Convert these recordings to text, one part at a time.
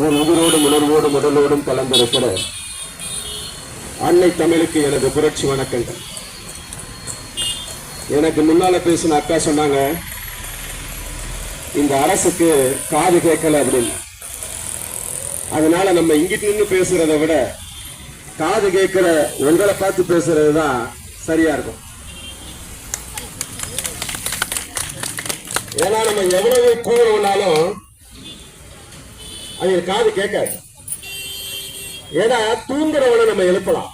உன் உயிரோடும் உணர்வோடும் உடலோடும் கலந்திருக்கிற அன்னை தமிழுக்கு எனது புரட்சி வணக்கங்கள். எனக்கு முன்னால பேசின அக்கா சொன்னாங்க இந்த அரசுக்கு காது கேட்கல அப்படின்னு. அதனால நம்ம இங்கிட்டு நின்று பேசுறதை விட காது கேட்கிற உங்களை பார்த்து பேசுறது தான் சரியா இருக்கும். ஏன்னா நம்ம எவ்வளவு கூறணும்னாலும் அவங்க காது கேட்காது. ஏன்னா தூங்குறவனை நம்ம எழுப்பலாம்.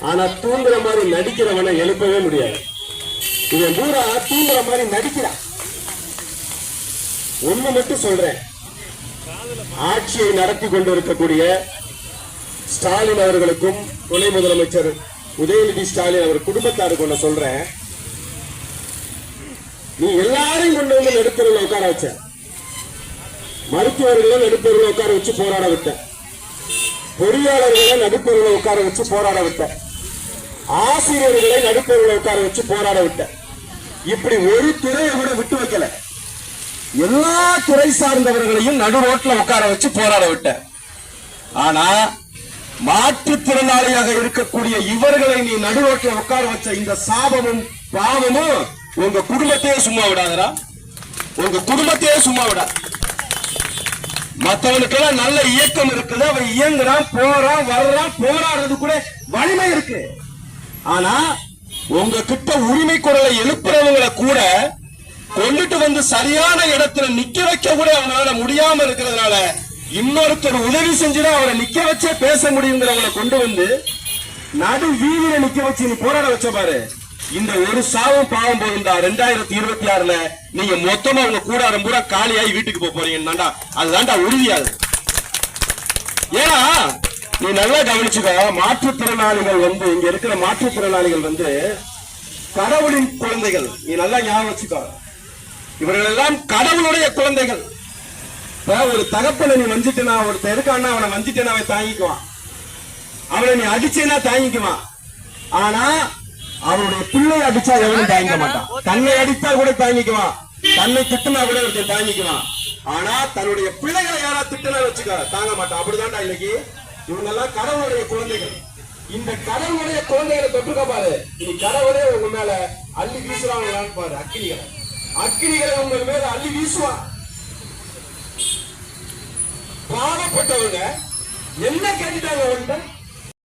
ஆனா தூங்குற மாதிரி நடிக்கிறவனை எழுப்பவே முடியாது. இவன் பூரா தூங்குற மாதிரி நடிக்கிறான். ஒண்ணு மட்டும் சொல்றேன். ஆட்சியை நடத்தி கொண்டிருக்கக்கூடிய ஸ்டாலின் அவர்களுக்கும் துணை முதலமைச்சர் உதயநிதி ஸ்டாலின் அவர் குடும்பத்தாருக்கு ஒண்ணு சொல்றேன். நீ எல்லாரையும் கொண்டு வந்து நடுத்தருவில் உட்கார வச்சேன் மருத்துவர்களை நடுத்தருவில் உட்கார வச்சு போராட விட்டேன். பொறியாளர்களை நடுப்பொருளை உட்கார வச்சு போராட விட்டேன். ஆசிரியர்களை நடுப்பொருளை உட்கார வச்சு போராட விட்டேன். இப்படி ஒரு துறையை கூட விட்டு வைக்கல. எல்லா துறை சார்ந்தவர்களையும் நடு ரோட்ல உட்கார வச்சு போராட விட்டேன். ஆனா மாற்றுத்திறனாளியாக இருக்கக்கூடிய இவர்களை நீ நடு ரோட்ல உட்கார வச்ச இந்த சாபமும் பாவமும் உங்க குடும்பத்தையே சும்மா விடாதரா உங்க குடும்பத்தையே சும்மா விடாது மத்தவனுக்கெல்லாம் நல்ல இயக்கம் இருக்குது. அவன் இயங்குறான் போறான் வர்றான் போராடுறது கூட வலிமை இருக்கு. ஆனா உங்க கிட்ட உரிமை குரலை எழுப்புறவங்களை கூட கொண்டுட்டு வந்து சரியான இடத்துல நிக்க வைக்க கூட அவங்களால முடியாம இருக்கிறதுனால இன்னொருத்தர் உதவி செஞ்சுதான் அவரை நிக்க வச்சே பேச முடியுங்கிறவங்களை கொண்டு வந்து நடு வீதியில நிக்க வச்சு நீ போராட வச்ச பாரு. இந்த ஒரு சாவும் பாவம் போயிருந்தா ரெண்டாயிரத்தி இருபத்தி ஆறுல நீங்க மொத்தமா உங்க கூடாரம் பூரா காலியாகி வீட்டுக்கு போக அதுதான்டா உறுதியாது ஏன்னா நீ நல்லா கவனிச்சுக்க மாற்றுத்திறனாளிகள் வந்து இங்க இருக்கிற மாற்றுத்திறனாளிகள் வந்து கடவுளின் குழந்தைகள். நீ நல்லா ஞாபகம் வச்சுக்கோ. இவர்கள் எல்லாம் கடவுளுடைய குழந்தைகள். ஒரு தகப்பனை நீ வஞ்சிட்டனா ஒருத்தன் இருக்கான்னா அவனை வஞ்சிட்டனா அவன் தாங்கிக்குவான். அவனை நீ அடிச்சேன்னா தாங்கிக்குவான். ஆனா அவனுடைய பிள்ளை அடிச்சா எவனும் தாங்கிக்க மாட்டான். தன்னை அடித்தா கூட தாங்கிக்குவான் தன்னை திட்டுனா கூட ஒருத்தன் தாங்கிக்குவான். ஆனா தன்னுடைய பிள்ளைகளை யாரா திட்டுனா வச்சுக்க தாங்க மாட்டான். அப்படிதான்டா இன்னைக்கு. இவங்க எல்லாம் கடவுளுடைய குழந்தைகள். இந்த கடவுளுடைய குழந்தைகளை தொட்டுக்க பாரு. இனி கடவுளே உங்க மேல அள்ளி வீசுறாங்களான்னு பாரு அக்கினிகளை. அக்கினிகளை உங்க மேல அள்ளி வீசுவான் பாவப்பட்டவங்க என்ன கேட்டுட்டாங்க உன்கிட்ட